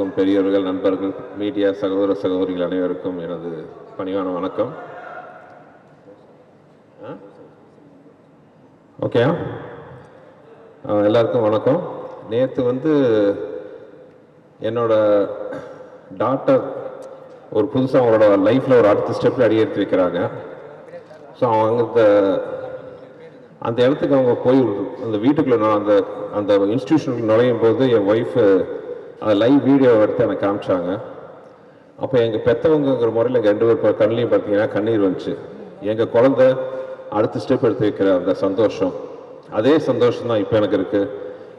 வந்திருக்கும் பெரியவர்கள் நண்பர்கள் மீடியா சகோதர சகோதரிகள் அனைவருக்கும் எனது பணிவான வணக்கம். ஓகே எல்லாருக்கும் வணக்கம். நேற்று வந்து என்னோட டாட்டர் ஒரு புதுசாக அவங்களோட லைஃப்பில் ஒரு அடுத்த ஸ்டெப்பில் அடி எடுத்து வைக்கிறாங்க. ஸோ அவங்க அந்த இடத்துக்கு அவங்க போய் அந்த வீட்டுக்குள்ள நான் அந்த அந்த இன்ஸ்டியூஷனுக்கு நுழையும் போது என் ஒய்ஃபு அந்த லைவ் வீடியோ எடுத்து எனக்கு காமிச்சாங்க. அப்போ எங்கள் பெற்றவங்கிற முறையில் எங்கள் ரெண்டு பேர் கண்ணிலையும் பார்த்தீங்கன்னா கண்ணீர் வந்துச்சு. எங்கள் குழந்த அடுத்த ஸ்டெப் எடுத்து வைக்கிற அந்த சந்தோஷம். அதே சந்தோஷம் தான் இப்போ எனக்கு இருக்குது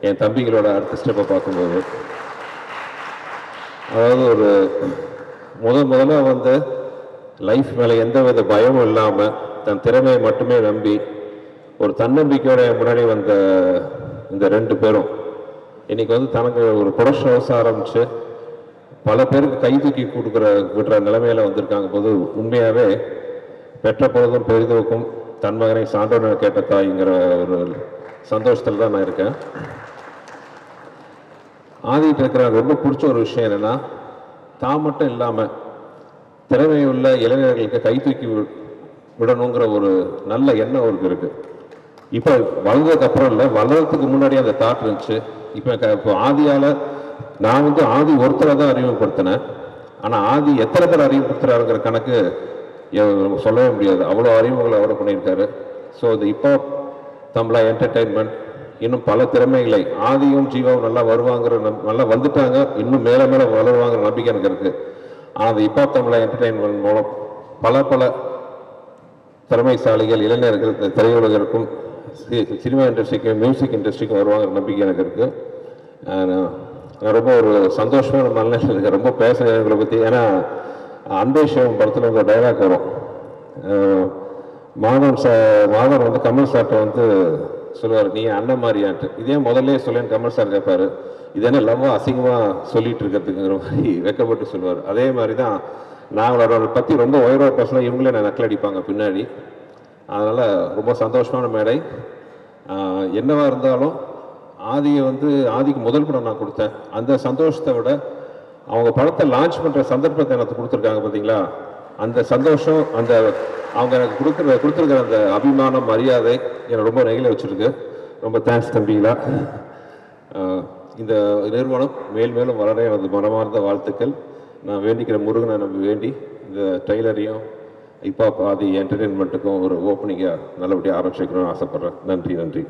என் தம்பிகளோட அடுத்த ஸ்டெப்பை பார்க்கும்போது. அதாவது ஒரு முத முதல்ல வந்து லைஃப் மேலே எந்த வித பயமும் இல்லாமல் தன் திறமையை மட்டுமே நம்பி ஒரு தன்னம்பிக்கையோட முன்னாடி வந்த இந்த ரெண்டு பேரும் இன்னைக்கு வந்து தனக்கு ஒரு ப்ரொடக்ஷன் ஹவுஸ் ஆரம்பிச்சு பல பேருக்கு கை தூக்கி கொடுக்குற விடுற நிலைமையில வந்திருக்காங்க போது உண்மையாகவே பெற்ற பொழுதும் பெரிதோக்கும் தன் மகனை சான்றோன கேட்ட தாய்ங்கிற ஒரு சந்தோஷத்தில் தான் நான் இருக்கேன். ஆதிட்டு இருக்கிற ரொம்ப பிடிச்ச ஒரு விஷயம் என்னன்னா தான் மட்டும் இல்லாமல் திறமையுள்ள இளைஞர்களுக்கு கை தூக்கி வி- விடணுங்கிற ஒரு நல்ல எண்ணம் அவருக்கு இருக்குது இப்போ வளர்ந்ததுக்கு அப்புறம் இல்லை வளர்றதுக்கு முன்னாடி அந்த தாட் இருந்துச்சு. இப்போ க- இப்போ ஆதியால் நான் வந்து ஆதி ஒருத்தரை தான் அறிமுகப்படுத்தினேன். ஆனால் ஆதி எத்தனை பேர் அறிமுகப்படுத்துறாருங்கிற கணக்கு சொல்லவே முடியாது. அவ்வளோ அறிமுகங்களை அவரை பண்ணியிருக்காரு. ஸோ இந்த இப்போ தமிழா என்டர்டெயின்மெண்ட் இன்னும் பல திறமைகளை ஆதியும் ஜீவாவும் நல்லா வருவாங்கிற நம்- நல்லா வந்துட்டாங்க. இன்னும் மேலே மேலே வளருவாங்கிற நம்பிக்கை எனக்கு இருக்குது ஆனால் அந்த இப்போ தமிழா என்டர்டெயின்மெண்ட் மூலம் பல பல திறமைசாலிகள் இளைஞர்கள் திரையுலகிற்கும் சினிமா இண்டஸ்ட்ரிக்கும் மியூசிக் இண்டஸ்ட்ரிக்கும் வருவாங்க நம்பிக்கை எனக்கு இருக்கு. நான் ரொம்ப ஒரு சந்தோஷமான மனநிலையில் இருக்கேன். ரொம்ப பேசுகிறேன் எங்களை பற்றி ஏன்னா அன்பே சிவம் படத்தில் உங்கள் டைலாக் வரும். அஹ் மாதவன் சா மாதவன் வந்து கமல் சார்ட்ட வந்து சொல்லுவார் நீ அண்ணன் மாதிரியான்ட்டு இதே முதல்ல சொல்லேன்னு கமல் சார் கேட்பாரு இது என்ன லவ்வாக அசிங்கமாக சொல்லிட்டு இருக்கிறதுங்கிற மாதிரி வெக்கப்பட்டு சொல்லுவார். அதே மாதிரி தான் நான் அவரோட பற்றி ரொம்ப உயர்வாக பேசினா இவங்களே நான் நக்கல் அடிப்பாங்க பின்னாடி. அதனால் ரொம்ப சந்தோஷமான மேடை. என்னவாக இருந்தாலும் ஆதியை வந்து ஆதிக்கு முதல் படம் நான் கொடுத்தேன். அந்த சந்தோஷத்தை விட அவங்க படத்தை லான்ச் பண்ணுற சந்தர்ப்பத்தை எனக்கு கொடுத்துருக்காங்க பார்த்தீங்களா அந்த சந்தோஷம் அந்த அவங்க எனக்கு கொடுக்குற கொடுத்துருக்கிற அந்த அபிமானம் மரியாதை என்னை ரொம்ப நெகிழ வச்சுருக்கு. ரொம்ப தேங்க்ஸ் தம்பிங்களா இந்த நிறுவனம் மேல் மேலும் வளர எனது மனமார்ந்த வாழ்த்துக்கள். நான் வேண்டிக்கிற முருகனை நம்ம வேண்டி இந்த டெய்லரையும் இப்போ பாதி என்டர்டெயின்மெண்ட்டுக்கும் ஒரு ஓப்பனிங்காக நல்லபடியாக ஆரம்பிச்சிக்கணும்னு ஆசைப்பட்றேன். நன்றி நன்றி.